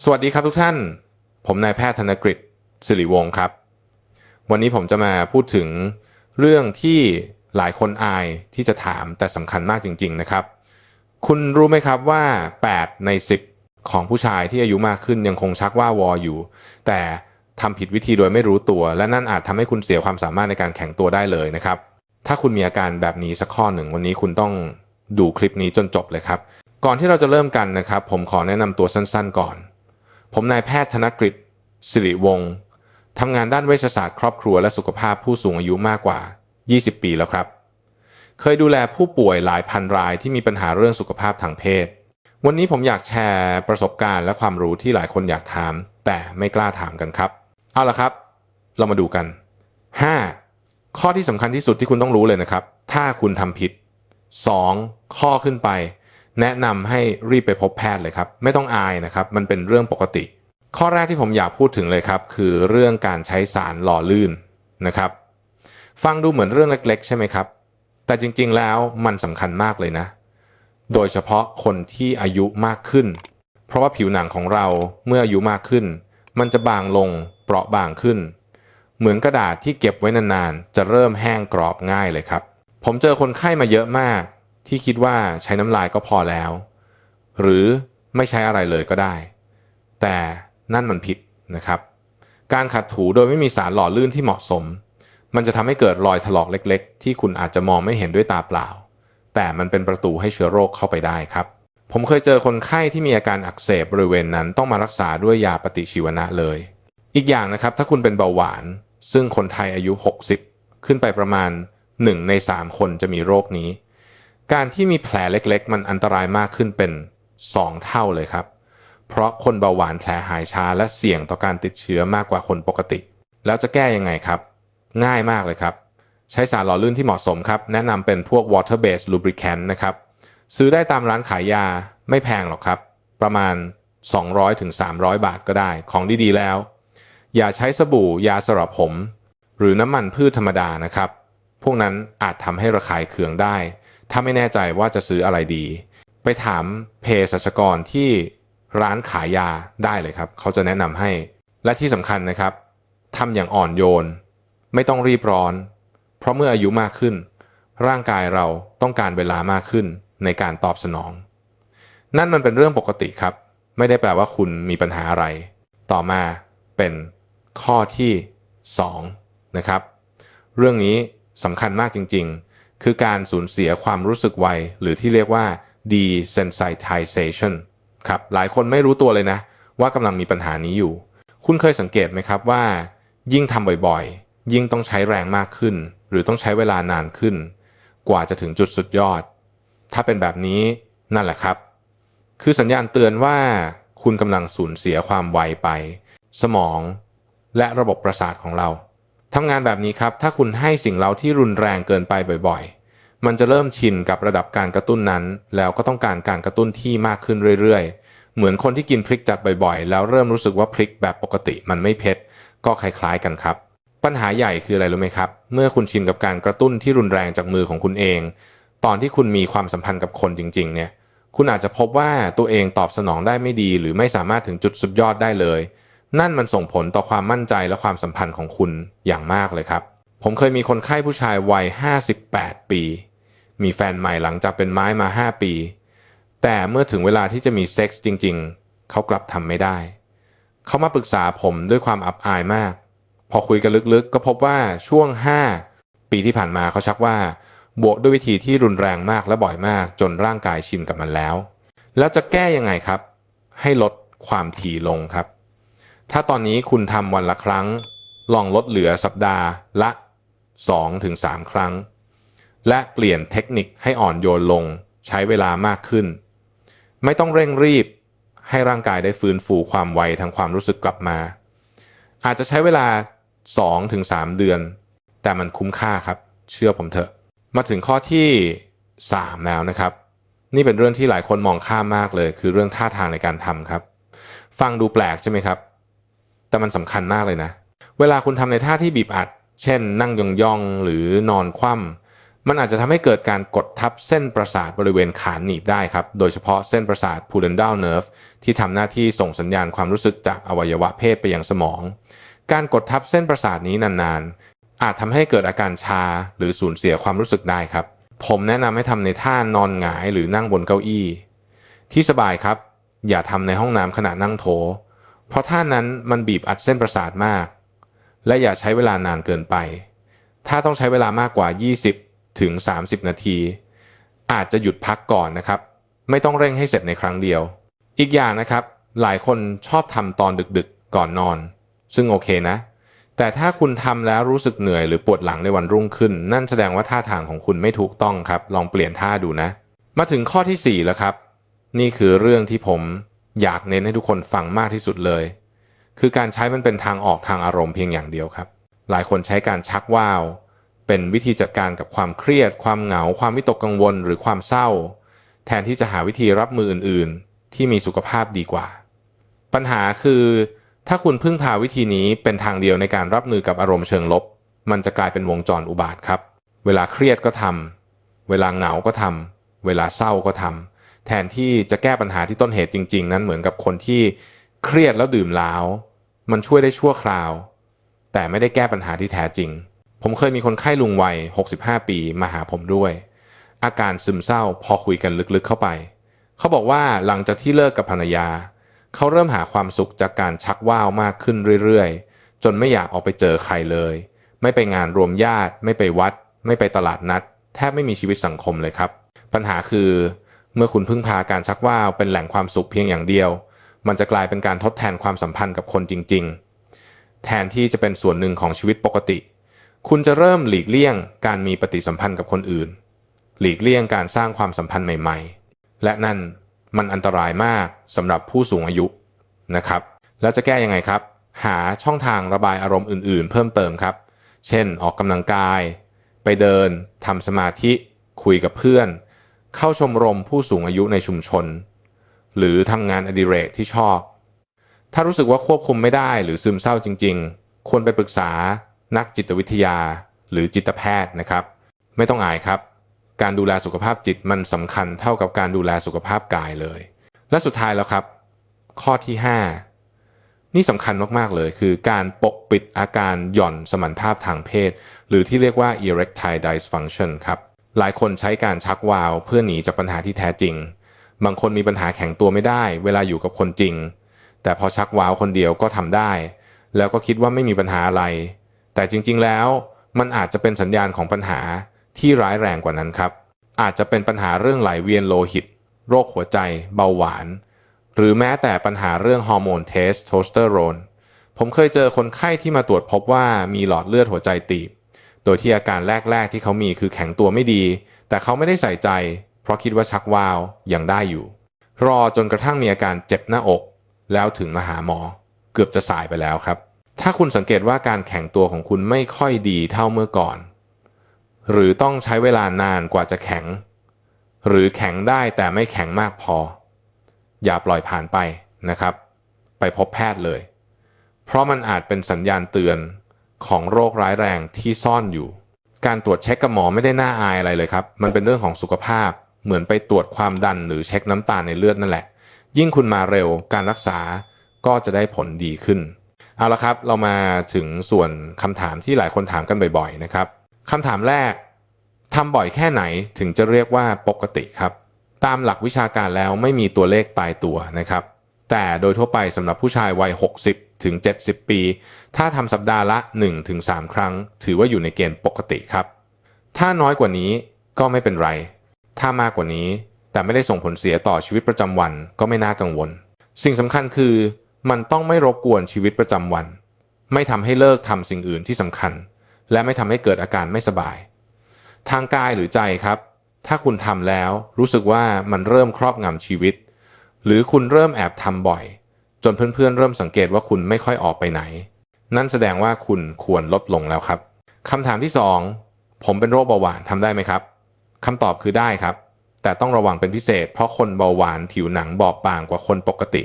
สวัสดีครับทุกท่าน ผมนายแพทย์ธนกฤษสิริวงศ์ครับ วันนี้ผมจะมาพูดถึงเรื่องที่หลายคนอายที่จะถามแต่สำคัญมากจริง ๆนะครับ คุณรู้ไหมครับว่า 8 ใน 10 ของผู้ชายที่อายุมากขึ้นยังคงชักว่าวออยู่ แต่ทำผิดวิธีโดยไม่รู้ตัว และนั่นอาจทำให้คุณเสียความสามารถในการแข่งตัวได้เลยนะครับ ถ้าคุณมีอาการแบบนี้สักข้อหนึ่งวันนี้คุณต้องดูคลิปนี้จนจบเลยครับ ก่อนที่เราจะเริ่มกันนะครับ ผมขอแนะนำตัวสั้น ๆ ก่อน ผมนายแพทย์ธนกฤษสิริวงศ์ทำงานด้านเวชศาสตร์ครอบครัวและสุขภาพผู้สูงอายุมากกว่า 20 ปีแล้วครับ เคยดูแลผู้ป่วยหลายพันรายที่มีปัญหาเรื่องสุขภาพทางเพศ วันนี้ผมอยากแชร์ประสบการณ์และความรู้ที่หลายคนอยากถาม แต่ไม่กล้าถามกันครับ เอาละครับ เรามาดูกัน 5. ข้อที่สำคัญที่สุดที่คุณต้องรู้เลยนะครับ ถ้าคุณทำผิด 2. ข้อขึ้นไป แนะนำให้รีบไปพบแพทย์เลยครับ ไม่ต้องอายนะครับ มันเป็นเรื่องปกติ ข้อแรกที่ผมอยากพูดถึงเลยครับ คือเรื่องการใช้สารหล่อลื่นนะครับ ฟังดูเหมือนเรื่องเล็ก ๆ ใช่ไหมครับ แต่จริง ๆ แล้วมันสำคัญมากเลยนะ โดยเฉพาะคนที่อายุมากขึ้น เพราะว่าผิวหนังของเราเมื่ออายุมากขึ้น มันจะบางลงเปราะบางขึ้น เหมือนกระดาษที่เก็บไว้นานๆ จะเริ่มแห้งกรอบง่ายเลยครับ ผมเจอคนไข้มาเยอะมาก ที่คิดว่าใช้น้ำลายก็พอแล้ว หรือไม่ใช้อะไรเลยก็ได้ แต่นั่นมันผิดนะครับ การขัดถูโดยไม่มีสารหล่อลื่นที่เหมาะสม มันจะทำให้เกิดรอยถลอกเล็ก ๆ ที่คุณอาจจะมองไม่เห็นด้วยตาเปล่า แต่มันเป็นประตูให้เชื้อโรคเข้าไปได้ครับ ผมเคยเจอคนไข้ที่มีอาการอักเสบบริเวณนั้นต้องมารักษาด้วยยาปฏิชีวนะเลย อีกอย่างนะครับถ้าคุณเป็นเบาหวาน ซึ่งคนไทยอายุ 60 ขึ้นไปประมาณ 1 ใน 3 คนจะมีโรคนี้ การที่มีแผลเล็กๆ มันอันตรายมากขึ้นเป็น 2 เท่าเลยครับ เพราะคนเบาหวานแผลหายช้าและเสี่ยงต่อการติดเชื้อมากกว่าคนปกติ แล้วจะแก้ยังไงครับ ง่ายมากเลยครับ ใช้สารหล่อลื่นที่เหมาะสมครับ แนะนำเป็นพวก water based lubricant นะครับ ซื้อได้ตามร้านขายยาไม่แพงหรอกครับ ประมาณ 200-300 บาทก็ได้ ของดีๆแล้ว อย่าใช้สบู่ยาสระผม หรือน้ำมันพืชธรรมดานะครับ พวกนั้นอาจทำให้ระคายเคืองได้ ถ้าไม่แน่ใจว่าจะซื้ออะไรดี ไปถามเภสัชกรที่ร้านขายยาได้เลยครับ เขาจะแนะนำให้ และที่สำคัญนะครับทำอย่างอ่อนโยน ไม่ต้องรีบร้อน เพราะเมื่ออายุมากขึ้น ร่างกายเราต้องการเวลามากขึ้นในการตอบสนอง นั่นมันเป็นเรื่องปกติครับ ไม่ได้แปลว่าคุณมีปัญหาอะไร ต่อมาเป็นข้อที่ 2 นะครับ เรื่องนี้สำคัญมากจริง ๆ คือการสูญเสียความรู้สึกไว หรือที่เรียกว่า desensitization ครับหลายคนไม่รู้ตัวเลยนะ ว่ากำลังมีปัญหานี้อยู่ คุณเคยสังเกตไหมครับว่า ยิ่งทำบ่อยๆ ยิ่งต้องใช้แรงมากขึ้น หรือต้องใช้เวลานานขึ้น กว่าจะถึงจุดสุดยอด ถ้าเป็นแบบนี้นั่นแหละครับ คือสัญญาณเตือนว่าคุณกำลังสูญเสียความไวไป สมอง และระบบประสาทของเรา ทำงานแบบนี้ครับ ถ้าคุณให้สิ่งเราที่รุนแรงเกินไปบ่อยๆ มันจะเริ่มชินกับระดับการกระตุ้นนั้น แล้วก็ต้องการการกระตุ้นที่มากขึ้นเรื่อยๆ เหมือนคนที่กินพริกจัดบ่อยๆ แล้วเริ่มรู้สึกว่าพริกแบบปกติมันไม่เผ็ดก็คล้ายๆกันครับ ปัญหาใหญ่คืออะไรรู้ไหมครับ เมื่อคุณชินกับการกระตุ้นที่รุนแรงจากมือของคุณเอง ตอนที่คุณมีความสัมพันธ์กับคนจริง ๆ เนี่ย คุณอาจจะพบว่าตัวเองตอบสนองได้ไม่ดี หรือไม่สามารถถึงจุดสุดยอดได้เลย นั่นมันส่งผลต่อความมั่นใจและความสัมพันธ์ของคุณอย่างมากเลยครับ ผมเคยมีคนไข้ผู้ชายวัย 58 ปี มีแฟนใหม่หลังจากเป็นไม้มา 5 ปี แต่เมื่อถึงเวลาที่จะมีเซ็กส์จริง ๆ เขากลับทำไม่ได้ เขามาปรึกษาผมด้วยความอับอายมาก พอคุยกันลึกๆ ก็พบว่าช่วง 5 ปีที่ผ่านมาเขาชักว่า บวกด้วยวิธีที่รุนแรงมากและบ่อยมาก จนร่างกายชินกับมันแล้ว แล้วจะแก้ยังไงครับ ให้ลดความถี่ลงครับ ถ้าตอนนี้คุณทำวันละครั้ง ลองลดเหลือสัปดาห์ละ 2-3 ครั้ง และเปลี่ยนเทคนิคให้อ่อนโยนลงใช้เวลามากขึ้น ไม่ต้องเร่งรีบให้ร่างกายได้ฟื้นฟูความไวทางความรู้สึกกลับมา อาจจะใช้เวลา 2-3 เดือน แต่มันคุ้มค่าครับ เชื่อผมเถอะ มาถึงข้อที่ 3 แล้วนะครับ นี่เป็นเรื่องที่หลายคนมองข้ามมากเลย คือเรื่องท่าทางในการทำครับ ฟังดูแปลกใช่ไหมครับ แต่มันสำคัญมากเลยนะ เวลาคุณทำในท่าที่บีบอัด เช่น นั่งยองๆหรือนอนคว่ำมันอาจจะทำให้เกิดการกดทับเส้นประสาทบริเวณขาหนีบได้ครับ โดยเฉพาะเส้นประสาท pudendal nerve ที่ทำหน้าที่ส่งสัญญาณความรู้สึกจากอวัยวะเพศไปยังสมอง การกดทับเส้นประสาทนี้นานๆ อาจทำให้เกิดอาการชาหรือสูญเสียความรู้สึกได้ครับ ผมแนะนำให้ทำในท่านอนหงายหรือนั่งบนเก้าอี้ ที่สบายครับ อย่าทำในห้องน้ำขณะนั่งโถ เพราะท่านั้นมันบีบอัดเส้นประสาทมาก และอย่าใช้เวลานานเกินไป ถ้าต้องใช้เวลามากกว่า 20 ถึง 30 นาที อาจจะหยุดพักก่อนนะครับ ไม่ต้องเร่งให้เสร็จในครั้งเดียว อีกอย่างนะครับ หลายคนชอบทำตอนดึกๆ ก่อนนอน ซึ่งโอเคนะ แต่ถ้าคุณทำแล้วรู้สึกเหนื่อยหรือปวดหลังในวันรุ่งขึ้น นั่นแสดงว่าท่าทางของคุณไม่ถูกต้องครับ ลองเปลี่ยนท่าดูนะ มาถึงข้อที่4แล้วครับ นี่คือเรื่องที่ผม อยากเน้นให้ทุกคนฟังมากที่สุดเลย คือการใช้มันเป็นทางออกทางอารมณ์เพียงอย่างเดียวครับ หลายคนใช้การชักว่าว เป็นวิธีจัดการกับความเครียด ความเหงา ความวิตกกังวล หรือความเศร้า แทนที่จะหาวิธีรับมืออื่นๆ ที่มีสุขภาพดีกว่า ปัญหาคือ ถ้าคุณพึ่งพาวิธีนี้เป็นทางเดียวในการรับมือกับอารมณ์เชิงลบ มันจะกลายเป็นวงจรอุบาทครับ เวลาเครียดก็ทำเวลาเหงาก็ทำเวลาเศร้าก็ทำ แทนที่จะแก้ปัญหาที่ต้นเหตุจริง ๆ นั้นเหมือนกับคนที่เครียดแล้วดื่มเหล้ามันช่วยได้ชั่วคราว แต่ไม่ได้แก้ปัญหาที่แท้จริง ผมเคยมีคนไข้ลุงวัย 65 ปีมาหาผมด้วย อาการซึมเศร้าพอคุยกันลึกๆเข้าไป เขาบอกว่าหลังจากที่เลิกกับภรรยา เขาเริ่มหาความสุขจากการชักว่าวมากขึ้นเรื่อยๆ จนไม่อยากออกไปเจอใครเลย ไม่ไปงานรวมญาติ ไม่ไปวัด ไม่ไปตลาดนัด แทบไม่มีชีวิตสังคมเลยครับ ปัญหาคือ เมื่อคุณพึ่งพาการชักว่าวเป็นแหล่งความสุขเพียงอย่างเดียว มันจะกลายเป็นการทดแทนความสัมพันธ์กับคนจริง ๆ แทนที่จะเป็นส่วนหนึ่งของชีวิตปกติ คุณจะเริ่มหลีกเลี่ยงการมีปฏิสัมพันธ์กับคนอื่น หลีกเลี่ยงการสร้างความสัมพันธ์ใหม่ๆ และนั่นมันอันตรายมากสำหรับผู้สูงอายุนะครับ แล้วจะแก้ยังไงครับ หาช่องทางระบายอารมณ์อื่น ๆ เพิ่มเติมครับ เช่น ออกกำลังกาย ไปเดินทำสมาธิ คุยกับเพื่อน เข้าชมรมผู้สูงอายุในชุมชน หรือทำงานอดิเรกที่ชอบ ถ้ารู้สึกว่าควบคุมไม่ได้หรือซึมเศร้าจริง ๆ ควรไปปรึกษา นักจิตวิทยา หรือจิตแพทย์นะครับ ไม่ต้องอายครับ การดูแลสุขภาพจิตมันสำคัญเท่ากับการดูแลสุขภาพกายเลย และสุดท้ายแล้วครับ ข้อที่ 5 นี่สำคัญมากๆเลย คือการปกปิดอาการหย่อนสมรรถภาพทางเพศ หรือที่เรียกว่า erectile dysfunction ครับ หลายคนใช้การชักวาล์วเพื่อหนีจากปัญหาที่แท้จริง บางคนมีปัญหาแข็งตัวไม่ได้ เวลาอยู่กับคนจริง แต่พอชักวาล์วคนเดียวก็ทำได้ แล้วก็คิดว่าไม่มีปัญหาอะไร แต่จริงๆแล้วมันอาจจะเป็นสัญญาณของปัญหาที่ร้ายแรงกว่านั้นครับ อาจจะเป็นปัญหาเรื่องไหลเวียนโลหิต โรคหัวใจ เบาหวาน หรือแม้แต่ปัญหาเรื่องฮอร์โมนเทสโทสเตอโรนผมเคยเจอคนไข้ที่มาตรวจพบว่ามีหลอดเลือดหัวใจตีบ โดยที่อาการแรก ๆ ที่เขามีคือแข็งตัวไม่ดี แต่เขาไม่ได้ใส่ใจ เพราะคิดว่าชักวาวยังได้อยู่ รอจนกระทั่งมีอาการเจ็บหน้าอก แล้วถึงมาหาหมอ เกือบจะสายไปแล้วครับ ถ้าคุณสังเกตว่าการแข็งตัวของคุณไม่ค่อยดีเท่าเมื่อก่อน หรือต้องใช้เวลานานกว่าจะแข็ง หรือแข็งได้แต่ไม่แข็งมากพอ อย่าปล่อยผ่านไปนะครับ ไปพบแพทย์เลย เพราะมันอาจเป็นสัญญาณเตือน ของโรคร้ายแรงที่ซ่อนอยู่ การตรวจเช็คกับหมอไม่ได้น่าอายอะไรเลยครับ มันเป็นเรื่องของสุขภาพ เหมือนไปตรวจความดันหรือเช็คน้ำตาลในเลือดนั่นแหละ ยิ่งคุณมาเร็วการรักษาก็จะได้ผลดีขึ้น เอาละครับ เรามาถึงส่วนคำถามที่หลายคนถามกันบ่อยๆนะครับคำถามแรกทำบ่อยแค่ไหนถึงจะเรียกว่าปกติครับ ตามหลักวิชาการแล้วไม่มีตัวเลขตายตัวนะครับ แต่โดยทั่วไปสำหรับผู้ชายวัย 60 ถึง 70 ปี ถ้าทำสัปดาห์ละ1ถึง3ครั้ง ถือว่าอยู่ในเกณฑ์ปกติครับ ถ้าน้อยกว่านี้ก็ไม่เป็นไร ถ้ามากกว่านี้แต่ไม่ได้ส่งผลเสียต่อชีวิตประจำวันก็ไม่น่ากังวล สิ่งสำคัญคือ มันต้องไม่รบกวนชีวิตประจำวัน ไม่ทำให้เลิกทำสิ่งอื่นที่สำคัญ และไม่ทำให้เกิดอาการไม่สบาย ทางกายหรือใจครับ ถ้าคุณทำแล้วรู้สึกว่ามันเริ่มครอบงำชีวิต หรือคุณเริ่มแอบทำบ่อย จนเพื่อนๆเริ่มสังเกตว่าคุณไม่ค่อยออกไปไหน นั่นแสดงว่าคุณควรลดลงแล้วครับคำถามที่ 2 ผมเป็นโรคเบาหวานทำได้ไหมครับคำตอบคือได้ครับ แต่ต้องระวังเป็นพิเศษ เพราะคนเบาหวานผิวหนังบอบบางกว่าคนปกติ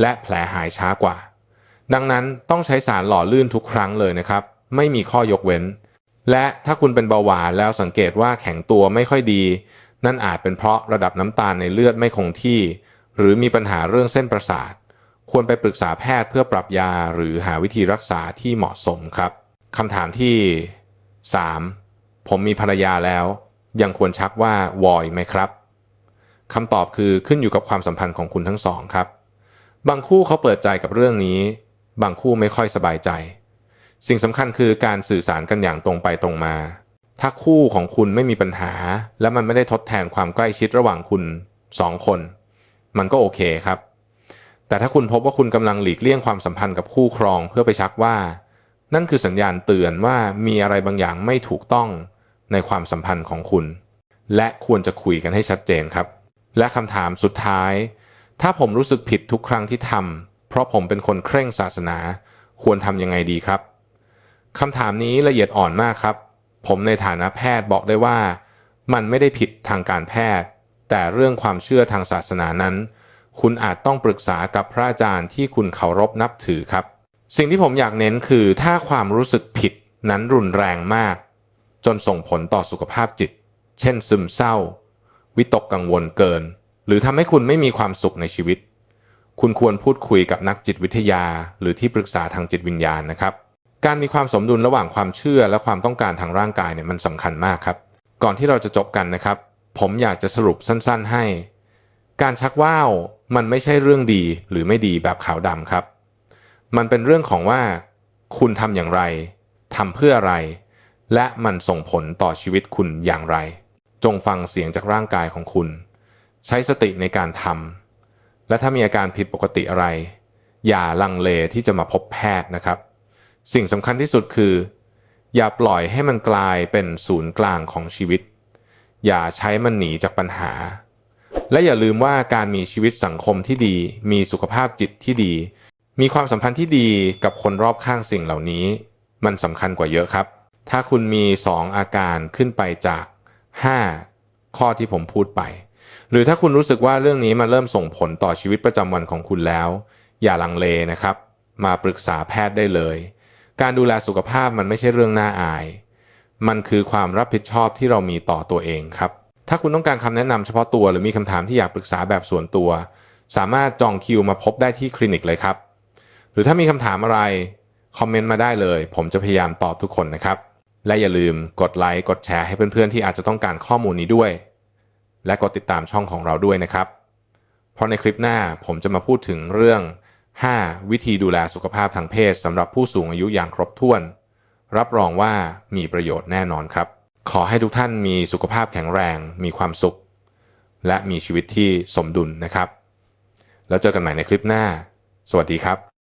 และแผลหายช้ากว่า ดังนั้นต้องใช้สารหล่อลื่นทุกครั้งเลยนะครับ ไม่มีข้อยกเว้น และถ้าคุณเป็นเบาหวานแล้วสังเกตว่าแข็งตัวไม่ค่อยดี นั่นอาจเป็นเพราะระดับน้ำตาลในเลือดไม่คงที่ หรือมีปัญหาเรื่องเส้นประสาท ควรไปปรึกษาแพทย์เพื่อปรับยาหรือหาวิธีรักษาที่เหมาะสมครับคำถามที่ 3. ผมมีภรรยาแล้ว ยังควรชักว่าวอยไหมครับคำตอบคือขึ้นอยู่กับความสัมพันธ์ของคุณทั้งสองครับ บางคู่เขาเปิดใจกับเรื่องนี้ บางคู่ไม่ค่อยสบายใจ สิ่งสำคัญคือการสื่อสารกันอย่างตรงไปตรงมา ถ้าคู่ของคุณไม่มีปัญหา และมันไม่ได้ทดแทนความใกล้ชิดระหว่างคุณสองคน มันก็โอเคครับ แต่ถ้าคุณพบว่าคุณกำลังหลีกเลี่ยงความสัมพันธ์กับคู่ครองเพื่อไปชักว่า นั่นคือสัญญาณเตือนว่ามีอะไรบางอย่างไม่ถูกต้องในความสัมพันธ์ของคุณ และควรจะคุยกันให้ชัดเจนครับ และคำถามสุดท้าย ถ้าผมรู้สึกผิดทุกครั้งที่ทำเพราะผมเป็นคนเคร่งศาสนา ควรทำยังไงดีครับคำถามนี้ละเอียดอ่อนมากครับ ผมในฐานะแพทย์บอกได้ว่า มันไม่ได้ผิดทางการแพทย์ แต่เรื่องความเชื่อทางศาสนานั้น คุณอาจต้องปรึกษากับพระอาจารย์ที่คุณเคารพนับถือครับ สิ่งที่ผมอยากเน้นคือถ้าความรู้สึกผิดนั้นรุนแรงมาก จนส่งผลต่อสุขภาพจิต เช่น ซึมเศร้า วิตกกังวลเกิน หรือทำให้คุณไม่มีความสุขในชีวิต คุณควรพูดคุยกับนักจิตวิทยา หรือที่ปรึกษาทางจิตวิญญาณนะครับ การมีความสมดุลระหว่างความเชื่อและความต้องการทางร่างกายเนี่ยมันสำคัญมากครับ ก่อนที่เราจะจบกันนะครับ ผมอยากจะสรุปสั้น ๆ ให้ การชักว่าว มันไม่ใช่เรื่องดีหรือไม่ดีแบบขาวดำครับ มันเป็นเรื่องของว่า คุณทำอย่างไรทำเพื่ออะไร และมันส่งผลต่อชีวิตคุณอย่างไร จงฟังเสียงจากร่างกายของคุณ ใช้สติในการทำและถ้ามีอาการผิดปกติอะไร อย่าลังเลที่จะมาพบแพทย์นะครับ สิ่งสำคัญที่สุดคือ อย่าปล่อยให้มันกลายเป็นศูนย์กลางของชีวิต อย่าใช้มันหนีจากปัญหา และอย่าลืมว่าการมีชีวิตสังคมที่ดี มีสุขภาพจิตที่ดี มีความสัมพันธ์ที่ดีกับคนรอบข้างสิ่งเหล่านี้ มันสำคัญกว่าเยอะครับ ถ้าคุณมี 2 อาการขึ้นไปจาก 5 ข้อที่ผมพูดไป หรือถ้าคุณรู้สึกว่าเรื่องนี้มาเริ่มส่งผลต่อชีวิตประจำวันของคุณแล้ว อย่าลังเลนะครับ มาปรึกษาแพทย์ได้เลย การดูแลสุขภาพมันไม่ใช่เรื่องน่าอาย มันคือความรับผิดชอบที่เรามีต่อตัวเองครับ ถ้าคุณต้องการคำแนะนำเฉพาะตัวหรือมีคำถามที่อยากปรึกษาแบบส่วนตัว สามารถจองคิวมาพบได้ที่คลินิกเลยครับ หรือถ้ามีคำถามอะไรคอมเมนต์มาได้เลย ผมจะพยายามตอบทุกคนนะครับ และอย่าลืมกดไลค์กดแชร์ให้เพื่อนๆที่อาจจะต้องการข้อมูลนี้ด้วย และกดติดตามช่องของเราด้วยนะครับ เพราะในคลิปหน้าผมจะมาพูดถึงเรื่อง 5 วิธีดูแลสุขภาพทางเพศสำหรับผู้สูงอายุอย่างครบถ้วน รับรองว่ามีประโยชน์แน่นอนครับ ขอให้ทุกท่านมีสุขภาพแข็งแรง มีความสุข และมีชีวิตที่สมดุลนะครับ แล้วเจอกันใหม่ในคลิปหน้า สวัสดีครับ